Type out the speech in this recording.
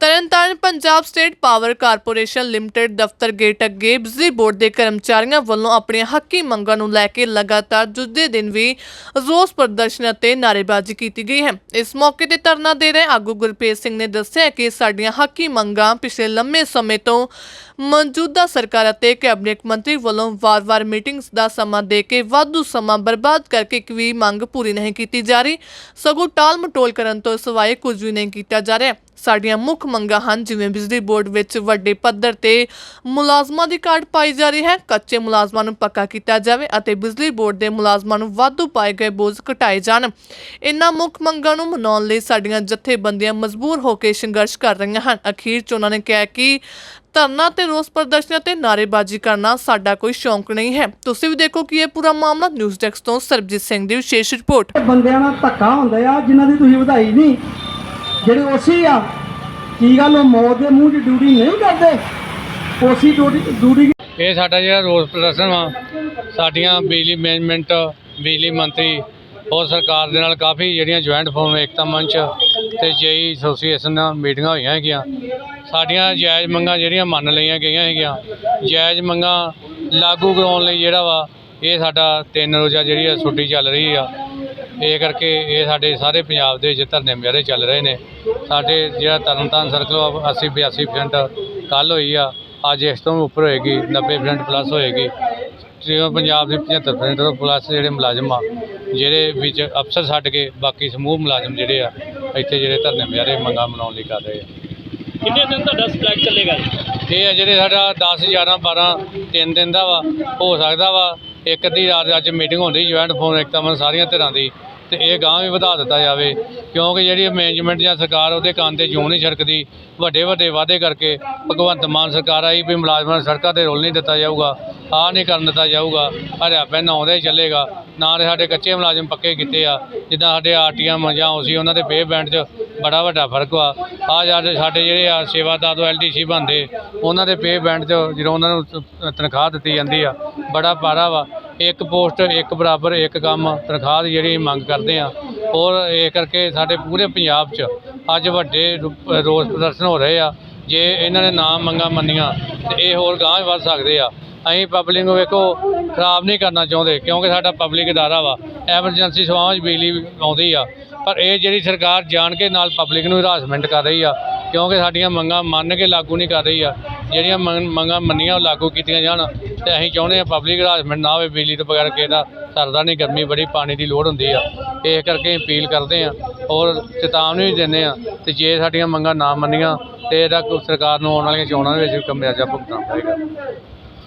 Tarn Taran Punjab state power corporation limited ਦਫ਼ਤਰ gate ਅੱਗੇ ਬਿਜਲੀ ਬੋਰਡ ਦੇ ਕਰਮਚਾਰੀਆਂ ਵੱਲੋਂ ਆਪਣੀਆਂ ਹੱਕੀ ਮੰਗਾਂ ਨੂੰ ਲੈ ਕੇ ਲਗਾਤਾਰ ਦੂਜੇ ਦਿਨ ਵੀ ਰੋਸ ਪ੍ਰਦਰਸ਼ਨ ਅਤੇ ਨਾਅਰੇਬਾਜ਼ੀ ਕੀਤੀ ਗਈ ਹੈ। ਇਸ ਮੌਕੇ ਤੇ ਧਰਨਾ ਦੇ ਰਹੇ ਆਗੂ ਗੁਰਪ੍ਰੀਤ ਸਿੰਘ ਨੇ ਦੱਸਿਆ ਕਿ ਸਾਡੀਆਂ ਹੱਕੀ ਮੰਗਾਂ ਪਿਛਲੇ ਲੰਮੇ ਸਮੇਂ ਤੋਂ ਮੌਜੂਦਾ ਸਰਕਾਰ ਅਤੇ ਕੈਬਨਿਟ ਮੰਤਰੀ ਵੱਲੋਂ ਵਾਰ-ਵਾਰ ਮੀਟਿੰਗਸ ਦਾ ਸਮਾਂ ਦੇ ਕੇ ਵਾਧੂ ਸਮਾਂ ਬਰਬਾਦ ਕਰਕੇ ਇੱਕ ਵੀ ਮੰਗ ਪੂਰੀ ਨਹੀਂ ਕੀਤੀ ਜਾ ਰਹੀ। ਸਗੋਂ ਟਾਲ ਮਟੋਲ ਕਰਨ ਤੋਂ ਸਿਵਾਏ ਕੁਝ ਵੀ ਨਹੀਂ ਕੀਤਾ ਜਾ ਰਿਹਾ। ਸਾਡੀਆਂ ਮੁੱਖ ਮੰਗਾਂ ਹਨ, ਜਿਵੇਂ ਬਿਜਲੀ ਬੋਰਡ ਵਿੱਚ ਵੱਡੇ ਪੱਧਰ ਤੇ ਮੁਲਾਜ਼ਮਾਂ ਦੀ ਘਾਟ ਪਾਈ ਜਾ ਰਹੀ ਹੈ, ਕੱਚੇ ਮੁਲਾਜ਼ਮਾਂ ਨੂੰ ਪੱਕਾ ਕੀਤਾ ਜਾਵੇ ਅਤੇ ਬਿਜਲੀ ਬੋਰਡ ਦੇ ਮੁਲਾਜ਼ਮਾਂ ਨੂੰ ਵਾਧੂ ਪਾਏ ਗਏ ਬੋਝ ਘਟਾਏ ਜਾਣ। ਇਨ੍ਹਾਂ ਮੁੱਖ ਮੰਗਾਂ ਨੂੰ ਮਨਾਉਣ ਲਈ ਸਾਡੀਆਂ ਜਥੇਬੰਦੀਆਂ ਮਜਬੂਰ ਹੋ ਕੇ ਸੰਘਰਸ਼ ਕਰ ਰਹੀਆਂ ਹਨ। ਅਖੀਰ 'ਚ ਉਹਨਾਂ ਨੇ ਕਿਹਾ ਕਿ ਧਰਨਾ ਤੇ ਰੋਸ ਪ੍ਰਦਰਸ਼ਨ ਤੇ ਨਾਅਰੇਬਾਜ਼ੀ ਕਰਨਾ ਸਾਡਾ ਕੋਈ ਸ਼ੌਂਕ ਨਹੀਂ ਹੈ। ਤੁਸੀਂ ਵੀ ਦੇਖੋ ਕਿ ਇਹ ਪੂਰਾ ਮਾਮਲਾ ਨਿਊਜ਼ ਡੈਸਕ ਤੋਂ ਸਰਬਜੀਤ ਸਿੰਘ ਦੀ ਵਿਸ਼ੇਸ਼ ਰਿਪੋਰਟ। ਬੰਦਿਆਂ ਨਾਲ ਧੱਕਾ ਹੁੰਦਾ ਆ, ਜਿਨ੍ਹਾਂ ਦੀ ਤੁਸੀਂ ਵਧਾਈ ਨਹੀਂ ਜਿਹੜੇ ਉਸੇ ਆ, ਕੀ ਗੱਲ ਉਹ ਮੌਤ ਦੇ ਮੂੰਹ 'ਚ ਡਿਊਟੀ ਨਹੀਂ ਕਰਦੇ? ਉਸੇ ਡਿਊਟੀ ਡਿਊਟੀ ਇਹ ਸਾਡਾ ਜਿਹੜਾ ਰੋਸ ਪ੍ਰਦਰਸ਼ਨ ਵਾ, ਸਾਡੀਆਂ ਬਿਜਲੀ ਮੈਨੇਜਮੈਂਟ, ਬਿਜਲੀ ਮੰਤਰੀ ਔਰ ਸਰਕਾਰ ਦੇ ਨਾਲ ਕਾਫੀ ਜਿਹੜੀਆਂ ਜੁਆਇੰਟ ਫੋਰਮ ਏਕਤਾ ਮੰਚ ਤੇ ਜੇਈ ਐਸੋਸੀਏਸ਼ਨ ਨਾਲ ਮੀਟਿੰਗਾਂ ਹੋਈਆਂ ਹੈਗੀਆਂ। ਸਾਡੀਆਂ ਜਾਇਜ਼ ਮੰਗਾਂ ਜਿਹੜੀਆਂ ਮੰਨ ਲਈਆਂ ਗਈਆਂ ਹੈਗੀਆਂ। ਜਾਇਜ਼ ਮੰਗਾਂ ਲਾਗੂ ਕਰਾਉਣ ਲਈ ਜਿਹੜਾ ਵਾ, ਇਹ ਸਾਡਾ ਤਿੰਨ ਰੋਜ਼ਾ ਜਿਹੜੀ ਆ, ਛੁੱਟੀ ਚੱਲ ਰਹੀ ਆ। ਇਹ ਕਰਕੇ ਇਹ ਸਾਡੇ ਸਾਰੇ ਪੰਜਾਬ ਦੇ ਵਿੱਚ ਧਰਨੇ ਮੁਜ਼ਾਹਰੇ ਚੱਲ ਰਹੇ ਨੇ। ਸਾਡੇ ਜਿਹੜਾ ਤਰਨਤਾਰਨ ਸਰਕਲ 80 82% ਕੱਲ ਹੋਈ ਆ ਅੱਜ ਇਸ ਤੋਂ ਉੱਪਰ ਹੋਏਗੀ 90% ਪਲੱਸ ਹੋਏਗੀ। ਜਿਵੇਂ ਪੰਜਾਬ ਦੇ 75% ਤੋਂ ਪਲੱਸ ਜਿਹੜੇ ਮੁਲਾਜ਼ਮ ਆ ਜਿਹੜੇ ਵਿੱਚ ਅਫਸਰ ਛੱਡ ਕੇ ਬਾਕੀ ਸਮੂਹ ਮੁਲਾਜ਼ਮ ਜਿਹੜੇ ਆ ਇੱਥੇ ਜਿਹੜੇ ਧਰਨੇ ਮੁਜ਼ਾਹਰੇ ਮੰਗਾਂ ਮਨਾਉਣ ਲਈ ਕਰ ਰਹੇ ਆ। ਕਿੰਨੇ ਦਿਨ ਤੁਹਾਡਾ ਸਟ੍ਰਾਈਕ ਚੱਲੇਗਾ ਇਹ ਆ ਜਿਹੜੇ ਸਾਡਾ 10 11 12 ਤਿੰਨ ਦਿਨ ਦਾ ਵਾ ਹੋ ਸਕਦਾ ਵਾ ਇੱਕ ਅੱਧੀ ਰਾਤ ਅੱਜ ਮੀਟਿੰਗ ਹੁੰਦੀ ਜੁਆਇੰਟ ਫੋਨ ਇੱਕ ਤਾਂ ਸਾਰੀਆਂ ਧਿਰਾਂ ਦੀ, ਤੇ ਇਹ ਗਾਂ ਵੀ ਵਧਾ ਦਿੱਤਾ ਜਾਵੇ, ਕਿਉਂਕਿ ਜਿਹੜੀ ਮੈਨੇਜਮੈਂਟ ਜਾਂ ਸਰਕਾਰ ਉਹਦੇ ਕੰਨ ਤੇ ਜੂੰ ਨਹੀਂ ਛਰਕਦੀ ਵੱਡੇ ਵੱਡੇ ਵਾਅਦੇ ਕਰਕੇ ਭਗਵੰਤ ਮਾਨ ਸਰਕਾਰ ਆਈ ਵੀ ਮੁਲਾਜ਼ਮਾਂ ਨੂੰ ਸੜਕਾਂ ਤੇ ਰੋਲ ਨਹੀਂ ਦਿੱਤਾ ਜਾਊਗਾ, ਆਹ ਨਹੀਂ ਕਰਨ ਦਿੱਤਾ ਜਾਊਗਾ ਹਰਿਆ ਪੈਨ ਆਉਂਦਾ ਹੀ ਚੱਲੇਗਾ, ਨਾ ਸਾਡੇ ਕੱਚੇ ਮੁਲਾਜ਼ਮ ਪੱਕੇ ਕੀਤੇ ਆ, ਜਿੱਦਾਂ ਸਾਡੇ ਆਰਟੀਐਮ ਜਾਂ ਸੀ, ਉਹਨਾਂ ਦੇ ਪੇ ਬੈਂਡ 'ਚ ਬੜਾ ਵੱਡਾ ਫ਼ਰਕ ਵਾ। ਆ ਸਾਡੇ ਸਾਡੇ ਜਿਹੜੇ ਆ ਸੇਵਾਦਾਰ ਤੋਂ ਐਲਡੀਸੀ ਬਣਦੇ, ਉਹਨਾਂ ਦੇ ਪੇ ਬੈਂਡ 'ਚ ਜਦੋਂ ਉਹਨਾਂ ਨੂੰ ਤਨਖਾਹ ਦਿੱਤੀ ਜਾਂਦੀ ਆ, ਬੜਾ ਪਾਰਾ ਵਾ। ਇੱਕ ਪੋਸਟ ਇੱਕ ਬਰਾਬਰ, ਇੱਕ ਕੰਮ, ਤਨਖਾਹ ਦੀ ਜਿਹੜੀ ਮੰਗ ਕਰਦੇ ਆ। ਔਰ ਇਹ ਕਰਕੇ ਸਾਡੇ ਪੂਰੇ ਪੰਜਾਬ 'ਚ ਅੱਜ ਵੱਡੇ ਰੋ- ਰੋਸ ਪ੍ਰਦਰਸ਼ਨ ਹੋ ਰਹੇ ਆ। ਜੇ ਇਹਨਾਂ ਨੇ ਨਾਮ ਮੰਗਾ ਮੰਨੀਆਂ, ਤੇ ਇਹ ਹੋਰ ਗਾਂਹ ਵੀ ਵੱਧ ਸਕਦੇ ਆ। ਅਸੀਂ ਪਬਲਿਕ ਨੂੰ ਵੇਖੋ, ਖਰਾਬ ਨਹੀਂ ਕਰਨਾ ਚਾਹੁੰਦੇ, ਕਿਉਂਕਿ ਸਾਡਾ ਪਬਲਿਕ ਅਦਾਰਾ ਵਾ। ਐਮਰਜੈਂਸੀ ਸੇਵਾਵਾਂ 'ਚ ਬਿਜਲੀ ਆਉਂਦੀ ਆ। ਪਰ ਇਹ ਜਿਹੜੀ ਸਰਕਾਰ ਜਾਣ ਕੇ ਨਾਲ ਪਬਲਿਕ ਨੂੰ ਹਰਾਸਮੈਂਟ ਕਰ ਰਹੀ ਆ, ਕਿਉਂਕਿ ਸਾਡੀਆਂ ਮੰਗਾਂ ਮੰਨ ਕੇ ਲਾਗੂ ਨਹੀਂ ਕਰ ਰਹੀ ਆ, ਜਿਹੜੀਆਂ ਮੰਗ- ਮੰਗਾਂ ਮੰਨੀਆਂ ਉਹ ਲਾਗੂ ਕੀਤੀਆਂ ਜਾਣ, ਤੇ ਅਸੀਂ ਚਾਹੁੰਦੇ ਆ ਪਬਲਿਕ ਹਰਾਸਮੈਂਟ ਨਾ ਹੋਵੇ, ਬਿਜਲੀ ਤੋਂ ਬਗੈਰ ਕਿਸੇ ਦਾ ਸਰਦਾ ਨਹੀਂ, ਗਰਮੀ ਬੜੀ, ਪਾਣੀ ਦੀ ਲੋੜ ਹੁੰਦੀ ਆ। ਇਸ ਕਰਕੇ ਅਪੀਲ ਕਰਦੇ ਆ ਔਰ ਚੇਤਾਵਨੀ ਵੀ ਦਿੰਦੇ ਆ ਤੇ ਜੇ ਸਾਡੀਆਂ ਮੰਗਾਂ ਨਾ ਮੰਨੀਆਂ, ਤੇ ਇਹਦਾ ਕੋਈ ਸਰਕਾਰ ਨੂੰ ਆਉਣ ਵਾਲੀਆਂ ਚੋਣਾਂ ਦੇ ਵਿੱਚ ਕਮਿਆਜਾ ਭੁਗਤਣਾ ਪਏਗਾ।